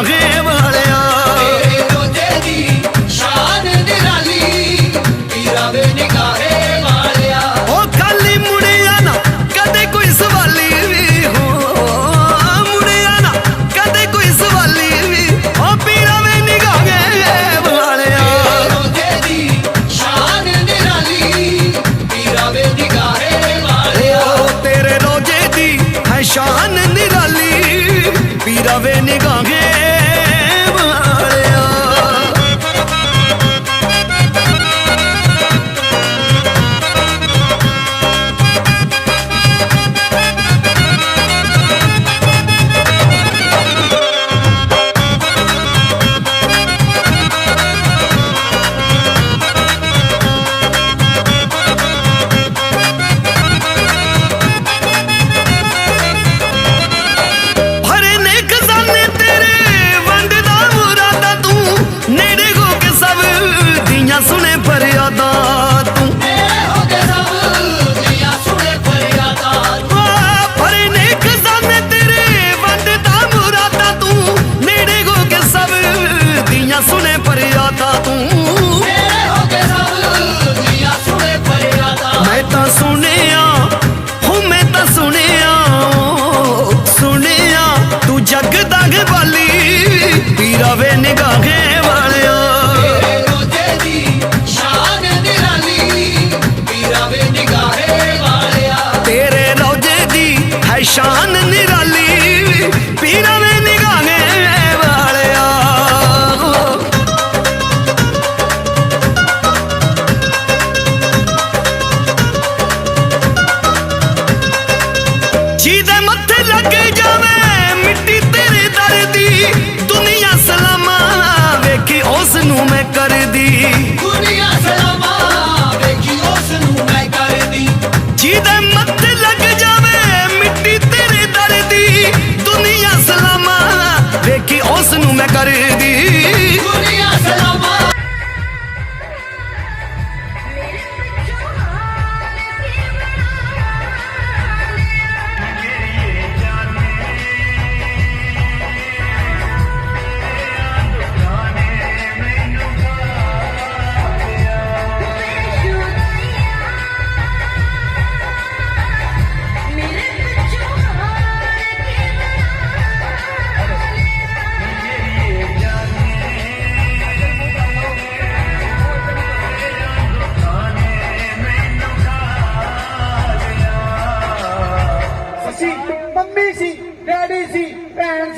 ਵੇ ਨਿਗਾਹੇ ਵਾਲਿਆ। ਤੇਰੇ ਰੋਜੇ ਦੀ ਸ਼ਾਨ ਨਿਰਾਲੀ ਪੀਰਾ ਵੇ ਨਿਗਾਹੇ ਵਾਲਿਆ। ਉਹ ਖਾਲੀ ਮੁੜਿਆ ਨਾ ਕਦੇ ਕੋਈ ਸਵਾਲੀ ਵੀ ਹੋ। ਮੁੜਿਆ ਨਾ ਕਦੇ ਕੋਈ ਸਵਾਲੀ ਵੀ। ਉਹ ਪੀਰਾ ਵੇ ਨਿਗਾਹੇ ਵਾਲਿਆ। ਰੋਜੇ ਦੀ ਸ਼ਾਨ ਨਿਰਾਲੀ ਪੀਰਾ ਵੇ ਨਿਗਾਹੇ ਵਾਲਿਆ। ਉਹ ਤੇਰੇ ਰੋਜੇ ਦੀ ਹੈ ਸ਼ਾਨ ਨਿਰਾਲੀ ਪੀਰਾ ਵੇ ਨਿਗਾਹੇ ਸ਼ਾਨ ਨਿਰਾਲੀ, ਪੀਰਾ ਵੇ ਨਿਗਾਹੇ ਵਾਲਿਆ। ਜਿਹਦੇ ਮੱਥੇ ਲੱਗ ਜਾਵੇ ਮਿੱਟੀ ਤੇਰੇ ਦਰ ਦੀ, ਦੁਨੀਆ ਸਲਾਮਾ ਵੇਖੀ ਉਸ ਨੂੰ ਮੈਂ ਕਰਦੀ। ਦੁਨੀਆ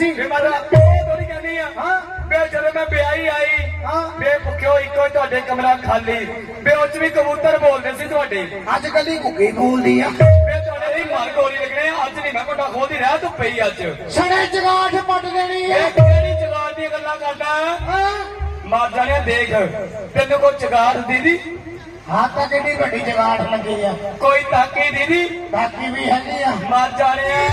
ਸੀ ਫੇ ਮਾਤਾ ਉਹ ਥੋੜੀ ਕਹਿੰਦੀ ਆ। ਹਾਂ। ਵੇ ਜਦੋਂ ਮੈਂ ਵਿਆਹੀ ਆਈ ਹਾਂ। ਵੇ ਭੁੱਖਿਓ ਇੱਕੋ ਹੀ ਤੁਹਾਡੇ ਕਮਰਾ ਖਾਲੀ। ਵੇ ਉੱਚ ਵੀ ਕਬੂਤਰ ਬੋਲਦੇ ਸੀ ਤੁਹਾਡੇ। ਅੱਜ ਕੱਲੀ ਘੁੱਗੀ ਬੋਲਦੀ ਆ। ਵੇ ਤੁਹਾਡੇ ਦੀ ਮਰ ਗੋਲੀ ਲੱਗਣੇ ਆ, ਅੱਜ ਨਹੀਂ ਮੈਂ ਕੋਟਾ ਖੋਲਦੀ ਰਹਿ ਤੂੰ ਪਈ ਅੱਜ। ਸਣੇ ਜਗਾਠ ਪੱਟ ਦੇਣੀ ਇਹ ਹੈ ਕਿਹੜੀ ਜਗਾੜ ਦੀਆਂ ਗੱਲਾਂ ਕਰਦਾ? ਹਾਂ। ਮਾਰ ਜਾਣਿਆ ਦੇਖ। ਤੈਨੂੰ ਕੋਈ ਜਗਾੜ ਦੀਦੀ? ਹਾਂ ਤਾਂ ਕਿੰਨੀ ਵੱਡੀ ਜਗਾਠ ਲੱਗੀ ਆ? ਕੋਈ ਤਾਕੀ ਦੀਦੀ? ਬਾਕੀ ਵੀ ਹੈਗੀ ਆ। ਮਾਰ ਜਾਣਿਆ।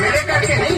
mire que